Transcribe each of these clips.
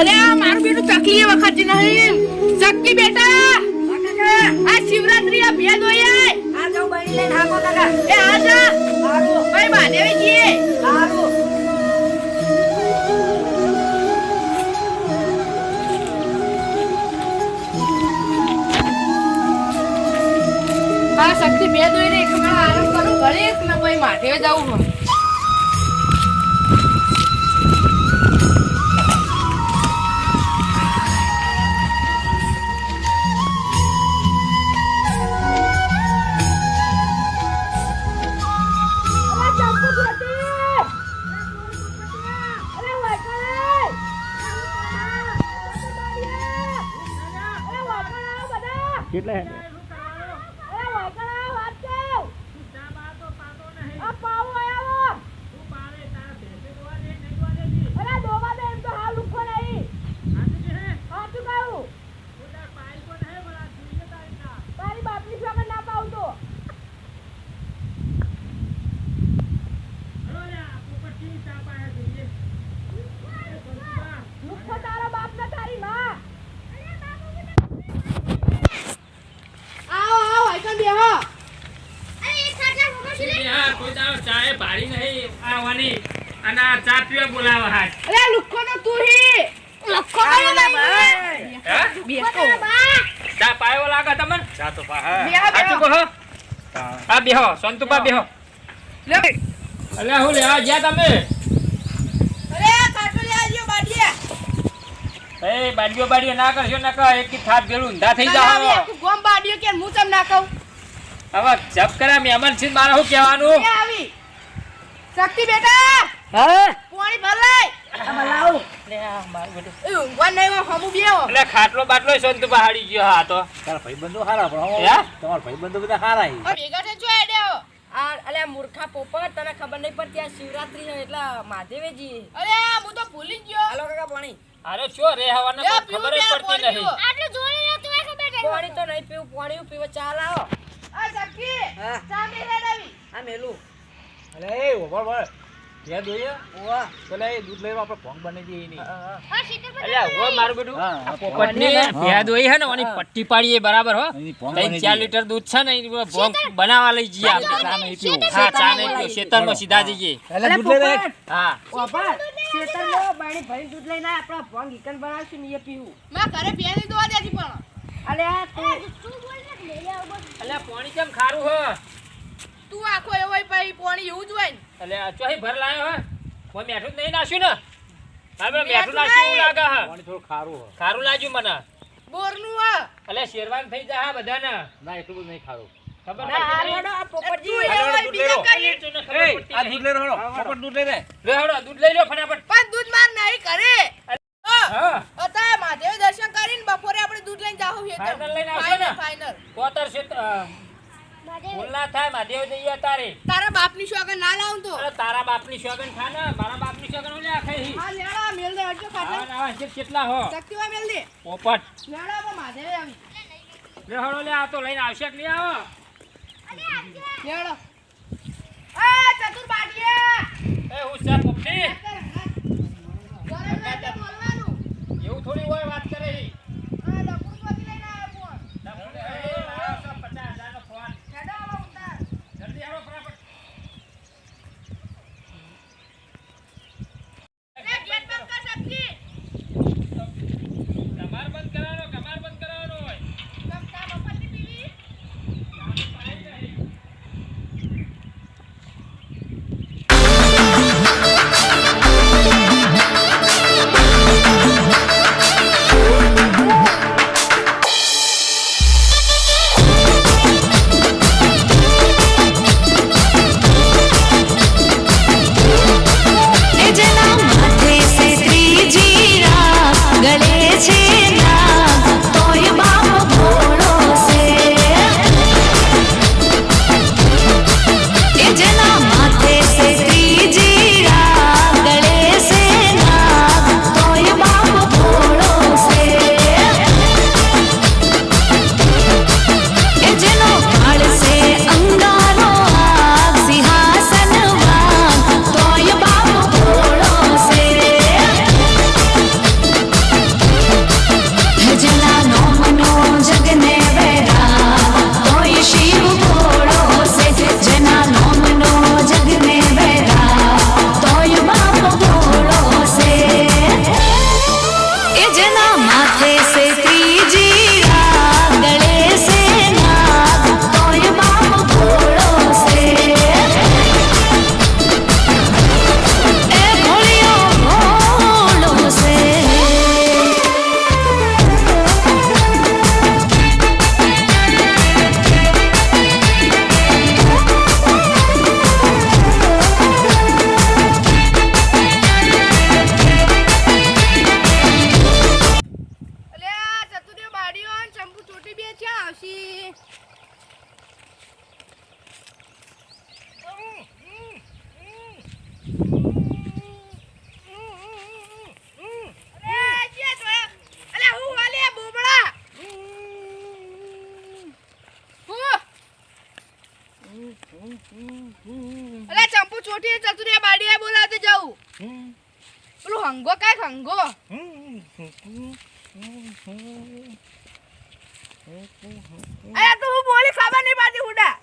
અરે આ મારું બેટું ચકલી વખત નહીં. ચકલી બેટા, આ શિવરાત્રી આ બે હોય આ જાઉં બની લઈને હાકો કાકા એ આ જા. ભાઈ મહાદેવી જીએ સારું આ શક્તિ બે દોઈ રે એક મારા આરામ કરું. એક ને ભાઈ માઠે જવું હોય. Lelia. ભાડી નહીં આવવાની અને આ ચા પીવા બોલાવા હાથ. અરે લુખો તો તું હી. લખો કયો ભાઈ. હે? બેહો. ચા પાયો લાગે તમને? ચા તો પા હા. બેહો, સાચું. કહો? હા. બેહો. સંતુપા બેહો. લે. અલ્યા હું લેવા ગયા તમે? અરે કાટો લે આવજો બાડીએ. એ બાડીઓ બાડીઓ ના કરશો ના કહો એક થાપ ભેળું ઊંધા થઈ જાવ ગોમ બાડીઓ કે હું તમ ના કહું? હવે જપ કર્યા મહેમાન છે મારે શું કહેવાનું? આવી? શક્તિ બેટા! હા? પાણી ભર લઈ આમાં લાવું. એ ઊંઘવા નહીં હમું બેહો. એટલે ખાટલો બાટલો સંતુપા હાડી ગયો હા તો. તારા ભાઈબંધો હારા પણ હે? તમારા ભાઈબંધો બધા હારા છે. ભેગા થઈ જો એડ્યો આ અલે મૂર્ખા પોપટ તને ખબર નહીં પડતી આ શિવરાત્રી છે એટલે મહાદેવજી. અરે હું તો ભૂલી ગયો. હાલો કાકા પાણી. અરે શું રે હવાને ખબર જ પડતી પીવું આટલું જ લે પડતી પાણી નહીં પાણી તો નહીં પીવું પાણી પીવા ચાલ આવો આ શક્તિ હા. ચા મેં રેડાવી આ મેલું. અલે એ ઓભળ વળ. ત્યાં જોઈએ. ઓવા પેલા એ દૂધ લેવા આપણે ભોંગ બની જઈએ ની અલ્યા ઓ મારું બેટું. હા, હા. ભેદ હોય છે ને ઓની પટ્ટી પાડીએ બરાબર હો. ચાર દઈએ. લીટર દૂધ છે ને એની ભોંગ બનાવવા લઈ જઈએ આપણે. ચા નહીં પીવું. હા ચા નહીં પીવું. ખેતરમાં સીધા જઈએ. એટલે દૂધ લઈ લે. હા. ઓપા ખેતરમાં બાણી ભરી દૂધ લઈને આય, ભોંગ ઈકન બનાવશું ને એ પીવું. માં ઘરે બેની દોવા દેતી પણ. અલ્યા તું. અલ્યા પાણી કેમ ખારું હો? તું આખો એવો હોય પછી પાણી એવું જ હોય ને. અલ્યા ચોહી ભર લાયો હે. કોઈ મેઠું નહીં નાશ્યું ને? હા મેં મેઠું નાશ્યું એવું. લાગે હે. પાણી થોડું ખારું હોય. ખારું લાગ્યું મને. બોરનું હા. એટલે શેરવાન થઈ જાય બધાને. ના એટલું બધું નહીં ખારું. ખબર ના આ નહીં લોડો આ પોપટજી. તું બીજા કરીએ આ દૂધ લઈ લો પોપટ દૂધ લઈ લે. લે હળો, દૂધ લઈ લો ફટાફટ. પણ દૂધ માર નહીં કરે. હા. અત્યારે મહાદેવ દર્શન કરીને બપોરે આપણે દૂધ લઈને જાવ લઈને ને? ફાઈનલ કોતર છે ભૂલ ના થાય મહાદેવ જઈએ તારે તારા બાપની શોગન ના લાવું તો? અરે તારા બાપની શોગન ખા ને મારા બાપની શોગન ઓલે આખે હી હા લેડા મેલ દે હટજો ખાતા ના ના કેટલા હો? શક્તિ હોય મેલ દે. પોપટ. લેડા પણ મહાદેવ આવી. લે હળો લે આ તો લઈને આવશે કે નહીં આવો? લેડો આ ચતુર બાટીએ. એ હું છે પોપટી? એવું થોડી હોય વાત કરે ઈ. माथे से ક્યાં ચંપુ ચોટી ચતુરિયા બાડીએ બોલાવતી જાઉં પેલું હંગો કાંઈક હંગો અરે તું હું બોલી ખબર નહીં પડતી ઉડા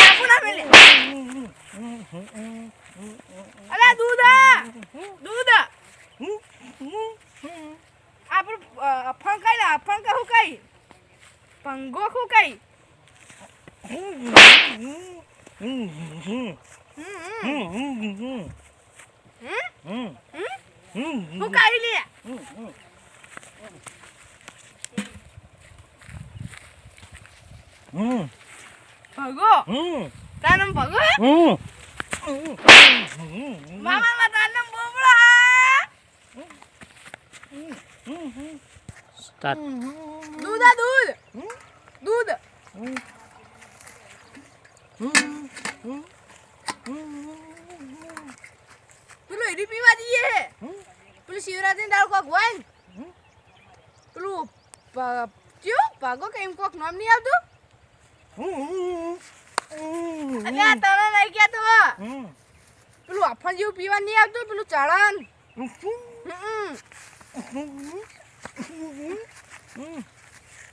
આપું ના મેલે અરે દૂધ! દૂધ આપણું ફંકાઈ ના ને હું કઈ પંગો હું કઈ હમ, હમ. હમ? હમ? ભગો. તાર નામ ભગો. હે મામા માં તાર નામ બોબડો હે દૂધ આ દૂધ. દૂધ. પેલું એરી પીવા દઈએ પેલું શિવરાત્રી દાળ કોક હોય પેલું ક્યું ભાગો કે કોક નામ નહીં આવતું? અલ્યા તને ગયા તો. પેલું અફણ જેવું પીવા નહીં આવતું પેલું ચડન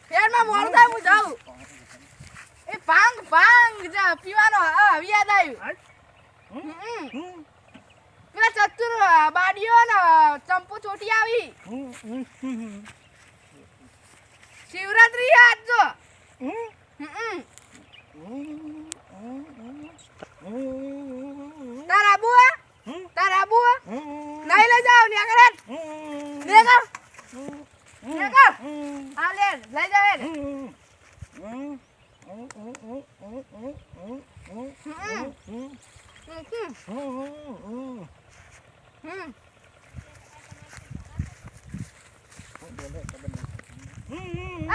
ફેરમાં મોડું થાય હું જાઉં. એ ભાંગ ભાંગ જા પીવાનો હવે યાદ આવ્યું. પેલા ચતુર બાડીઓ ને ચંપો ચોટી આવી. શિવરાત્રી આજ જો હમ. તાર આબુ હે? તાર આબુ હે? નહીં લઈ જાઓ ને આગળ હેડ. લે કર. લે કર. હા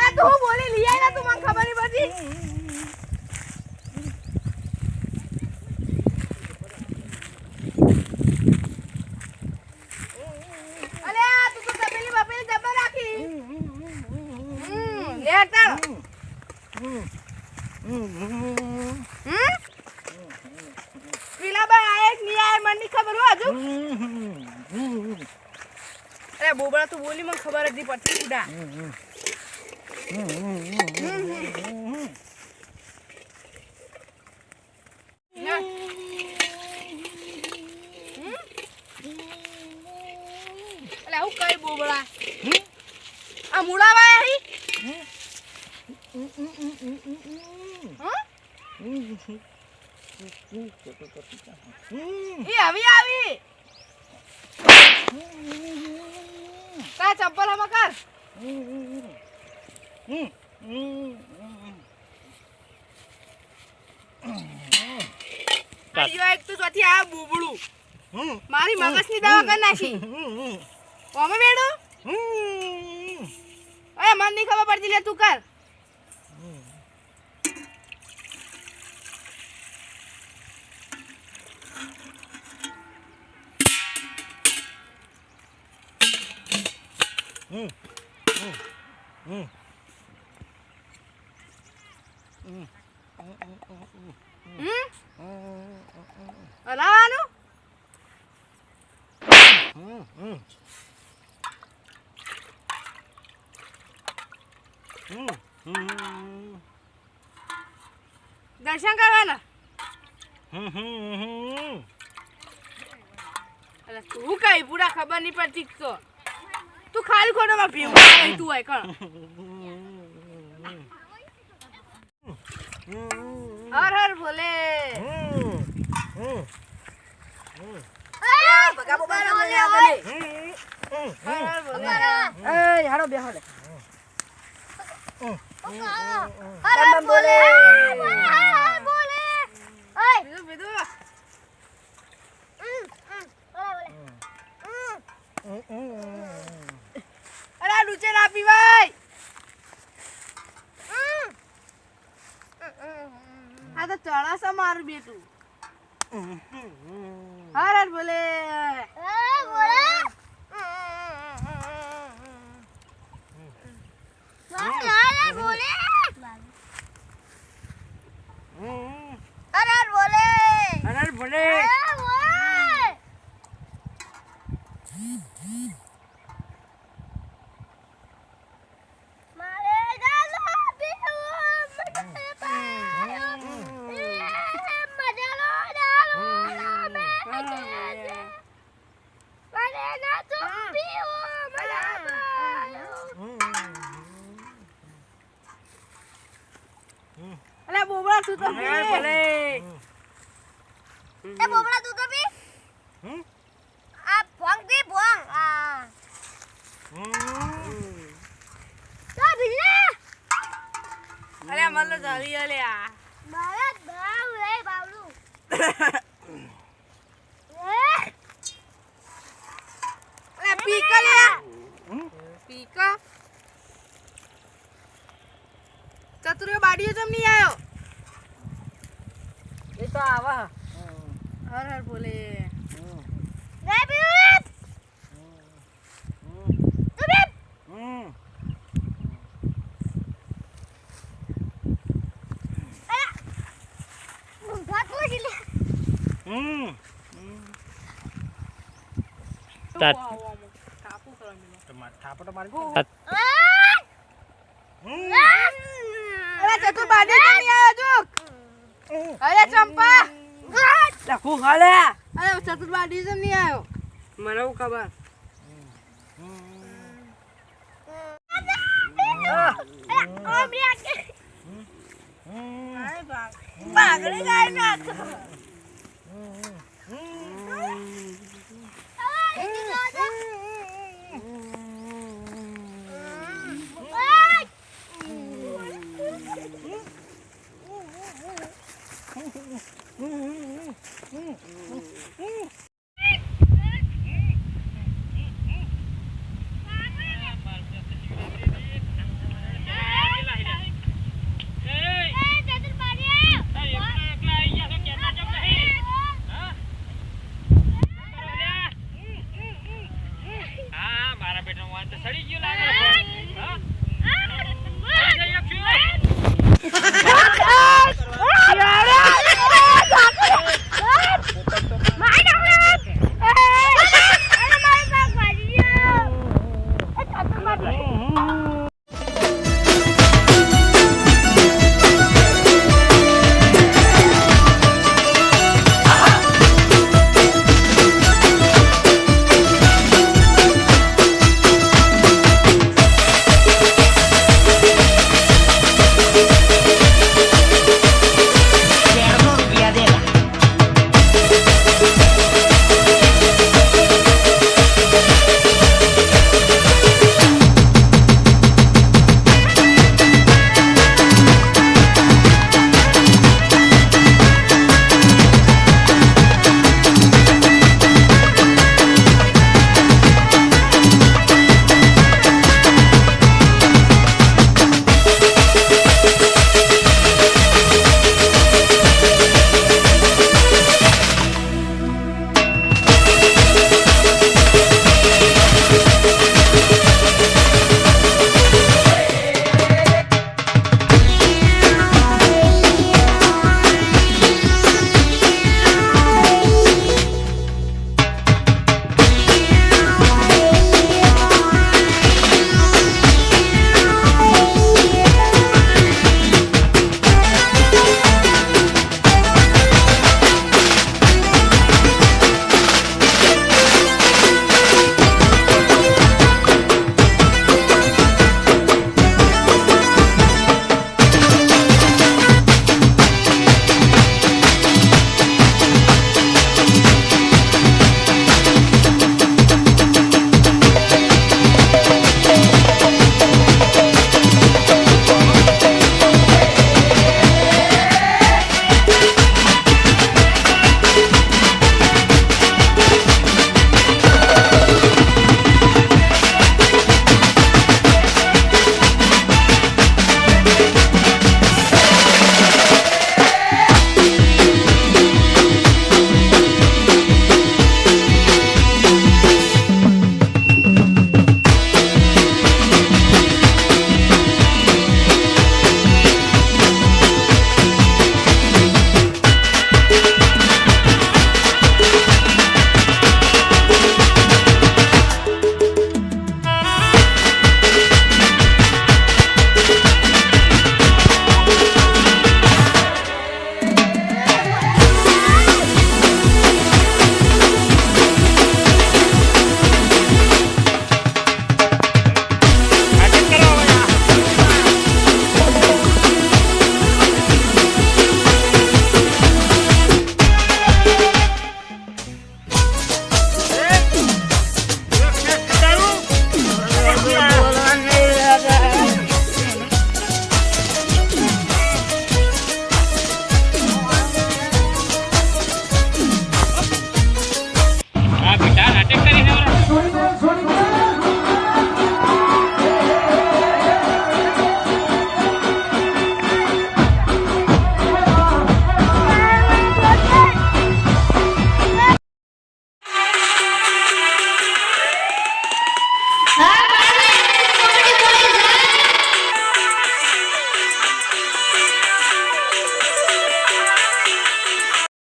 આ તો હું બોલી લઈ ને તું, મને ખબર નહીં પડતી. અરે, બોબડા, તું બોલી, મને ખબર જ નહીં પડતી, ઉડા? અલા, હું કઈ બોબડા આ મુળાવા હં? એ આવી આવી. કા ચપ્પલ હમ કર? એક તો ત્યાંથી આ બુબડું મારી મગજની દવા કરી નાખી. કોમે બેડો અરે મને નહીં ખબર પડતી લે તું કર. હમ. હલાવાનું દર્શન કરવાના? અરે તું કઈ? પૂરા ખબર નહીં પડતી તો. તું ખાલી ખોટામાં આવે તું હોય, કણ હર હર ભોલે ભગા બોબા રમે આ તને. હર હર ભોલે એ હારો બેહો લે બમ બમ અરે આ ડૂચે ના પીવાય તો ચડાસા મારું બેટું. હર બોલે ભોલે. હર તું તો પી. એ બોબડા તું તો પી આ ભોંગ પી ભોંગ. આ. તો ભીલા અરે મને જરી અલે આ. મારા ભાવ રે બાવલું અરે પી લે. પી કે ચતુર્યો બાડીઓ જમ નહીં આયો? એ તો આવા. હર હર બોલે. હમ. થાપટ મારી અરે ચતુર બાડીઓ જમ નહીં આયો જોક અરે ચંપા! લખું હાલે. અરે ચતુર બાડીઓ જમ નહીં આવ્યો. મને હું ખબર?